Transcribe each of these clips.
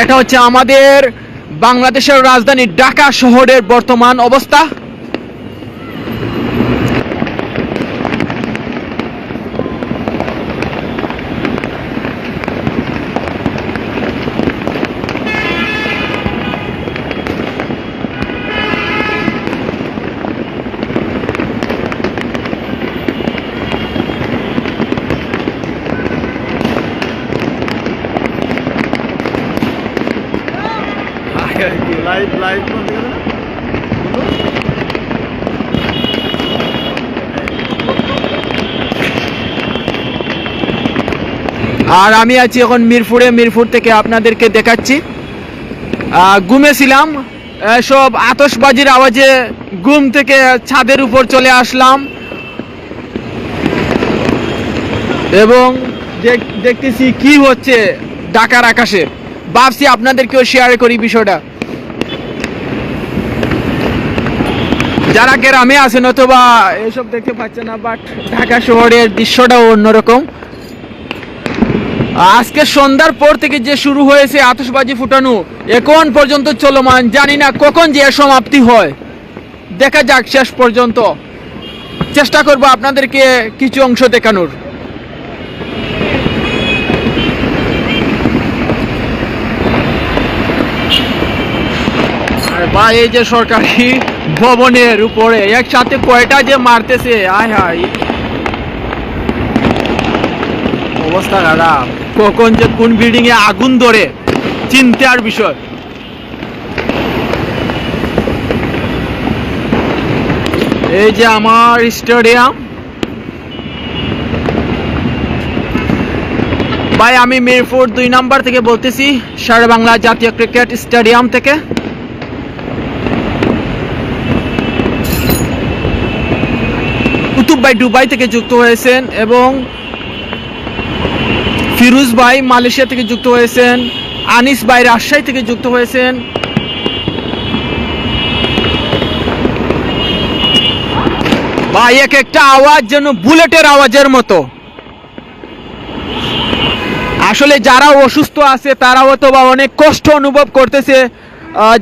এটা হচ্ছে আমাদের বাংলাদেশের রাজধানী ঢাকা শহরের বর্তমান অবস্থা। Live live? আর আমি আছি এখন মিরপুরে, মিরপুর থেকে আপনাদেরকে দেখাচ্ছি। ঘুমেছিলাম সব আতসবাজির আওয়াজে ঘুম থেকে ছাদের উপর চলে আসলাম। এবং দেখ- দেখতেছি কি হচ্ছে ঢাকার আকাশে। ভাবছি আপনাদেরকেও শেয়ার করি বিষয়টা। যারা গ্রামে আছেন অথবা এসব দেখতে পাচ্ছেন না বাট ঢাকা শহরের দৃশ্যটাও অন্যরকম। আজকে সন্ধ্যার পর থেকে যে শুরু হয়েছে আতশবাজি ফুটানো, এখন পর্যন্ত চলমান, জানি না কখন যে সমাপ্তি হয়। দেখা যাক শেষ পর্যন্ত। চেষ্টা করব আপনাদেরকে কিছু অংশ দেখানোর। আর বা এই যে সরকারি ভবনের উপরে, একসাথে কয়টা যে মারতেছে? আয় হায়। অবস্থা খারাপ। কখন যে কোন বিল্ডিং এ আগুন ধরে, চিন্তার বিষয়। এই যে আমার স্টেডিয়াম। ভাই, আমি মিরপুর দুই নাম্বার থেকে বলতেছি সারা বাংলা জাতীয় ক্রিকেট স্টেডিয়াম থেকে। কুতুব ভাই দুবাই থেকে যুক্ত হয়েছেন এবং ফিরুজ ভাই মালয়েশিয়া থেকে যুক্ত হয়েছেন আনিস ভাই রাজশাহী থেকে যুক্ত হয়েছেন। ভাই, এক একটা আওয়াজ যেন বুলেটের আওয়াজের মতো। আসলে যারা অসুস্থ আছে তারা হয়তো বা অনেক কষ্ট অনুভব করতেছে।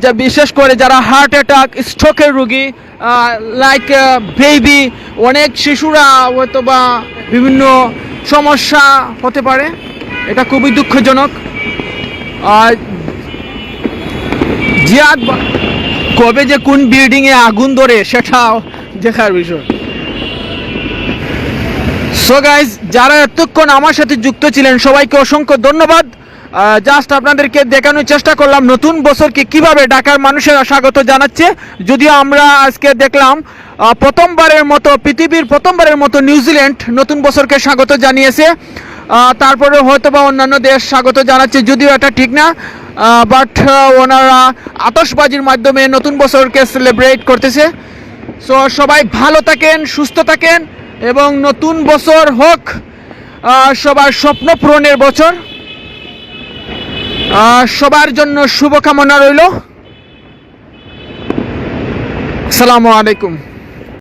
যা বিশেষ করে যারা হার্ট অ্যাটাক স্ট্রোকের রুগী লাইক বেবি অনেক শিশুরা হয়তো বা বিভিন্ন সমস্যা হতে পারে। এটা খুবই দুঃখজনক। জিয়াদ কবে যে কোন বিল্ডিং এ আগুন ধরে সেটা দেখার বিষয়। সো গাইজ যারা এতক্ষণ আমার সাথে যুক্ত ছিলেন, সবাইকে অসংখ্য ধন্যবাদ। জাস্ট আপনাদেরকে দেখানোর চেষ্টা করলাম নতুন বছরকে কীভাবে ঢাকার মানুষেরা স্বাগত জানাচ্ছে। যদিও আমরা আজকে দেখলাম প্রথমবারের মতো, পৃথিবীর প্রথমবারের মতো নিউজিল্যান্ড নতুন বছরকে স্বাগত জানিয়েছে। তারপরে হয়তো বা অন্যান্য দেশ স্বাগত জানাচ্ছে, যদিও এটা ঠিক না। বাট ওনারা আতশবাজির মাধ্যমে নতুন বছরকে সেলিব্রেট করতেছে। সো সবাই ভালো থাকেন, সুস্থ থাকেন এবং নতুন বছর হোক। সবার স্বপ্ন পূরণের বছর। সবার জন্য শুভকামনা রইল। আসসালামু আলাইকুম।